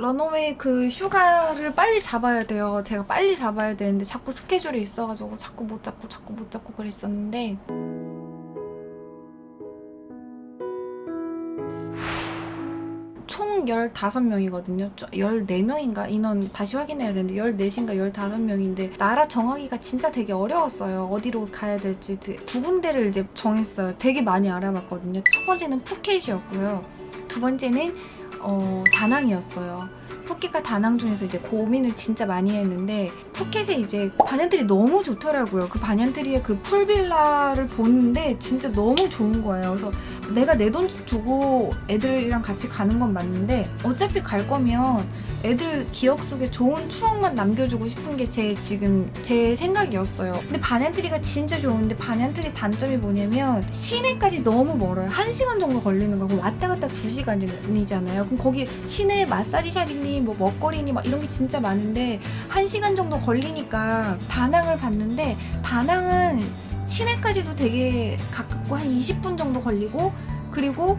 런어웨이 그 휴가를 빨리 잡아야 돼요. 제가 빨리 잡아야 되는데 자꾸 스케줄이 있어가지고 자꾸 못 잡고 자꾸 못 잡고 그랬었는데 총 15명이거든요. 14명인가 인원 다시 확인해야 되는데 14인가 15명인데 나라 정하기가 진짜 되게 어려웠어요. 어디로 가야 될지 그두 군데를 이제 정했어요. 되게 많이 알아봤거든요. 첫 번째는 푸켓이었고요. 두 번째는 어, 다낭이었어요. 푸켓과 다낭 중에서 이제 고민을 진짜 많이 했는데 푸켓에 이제 반얀트리 너무 좋더라고요. 그 반얀트리의 그 풀빌라를 보는데 진짜 너무 좋은 거예요. 그래서 내가 내돈 두고 애들이랑 같이 가는 건 맞는데 어차피 갈 거면 애들 기억 속에 좋은 추억만 남겨주고 싶은 게 제 지금 제 생각이었어요. 근데 반얀트리가 진짜 좋은데 반얀트리 단점이 뭐냐면 시내까지 너무 멀어요. 한 시간 정도 걸리는 거고 왔다 갔다 두 시간이잖아요. 그럼 거기 시내에 마사지샵이니 뭐 먹거리니 막 이런 게 진짜 많은데 한 시간 정도 걸리니까 다낭을 봤는데 다낭은 시내까지도 되게 가깝고 한 20분 정도 걸리고 그리고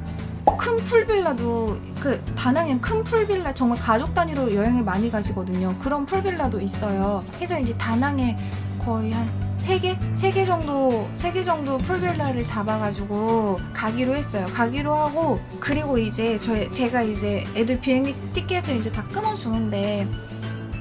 큰 풀빌라도 그 다낭엔 큰 풀빌라 정말 가족 단위로 여행을 많이 가시거든요. 그런 풀빌라도 있어요. 그래서 이제 다낭에 거의 한 세 개? 세 개 정도, 세 개 정도 풀빌라를 잡아가지고 가기로 했어요. 가기로 하고, 그리고 이제 저희, 제가 이제 애들 비행기 티켓을 이제 다 끊어주는데,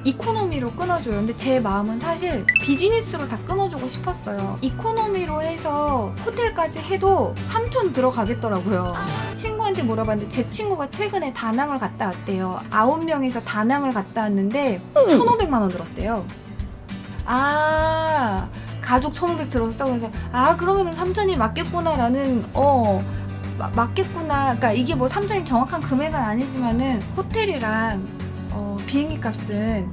이코노미로 끊어줘요. 근데 제 마음은 사실 비즈니스로 다 끊어주고 싶었어요. 이코노미로 해서 호텔까지 해도 3천 들어가겠더라고요. 친구한테 물어봤는데 제 친구가 최근에 다낭을 갔다 왔대요. 9명에서 다낭을 갔다 왔는데 1,500만 원 들었대요. 아, 가족 1,500 들었어. 그래서 아, 그러면은 3천이 맞겠구나라는 어 마- 맞겠구나. 그러니까 이게 뭐 3천이 정확한 금액은 아니지만은 호텔이랑 어, 비행기 값은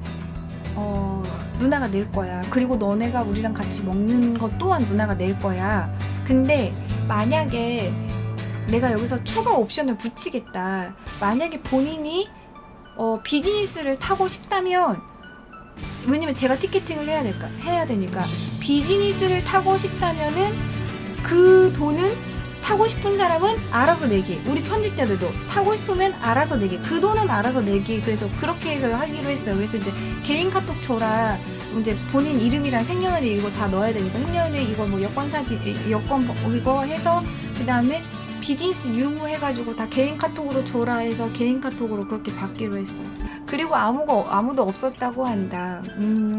어, 누나가 낼 거야. 그리고 너네가 우리랑 같이 먹는 것 또한 누나가 낼 거야. 근데 만약에 내가 여기서 추가 옵션을 붙이겠다. 만약에 본인이 어, 비즈니스를 타고 싶다면 왜냐면 제가 티켓팅을 해야 될까 해야 되니까 비즈니스를 타고 싶다면은 그 돈은 타고 싶은 사람은 알아서 내기. 우리 편집자들도 타고 싶으면 알아서 내기. 그 돈은 알아서 내기. 그래서 그렇게 해서 하기로 했어요. 그래서 이제 개인 카톡 줘라. 이제 본인 이름이랑 생년월일 이거 다 넣어야 되니까 생년월일 이거 뭐 여권 사진 여권 뭐 이거 해서 그 다음에 비즈니스 유무 해가지고 다 개인 카톡으로 줘라 해서 개인 카톡으로 그렇게 받기로 했어요. 그리고 아무가 아무도 없었다고 한다. 음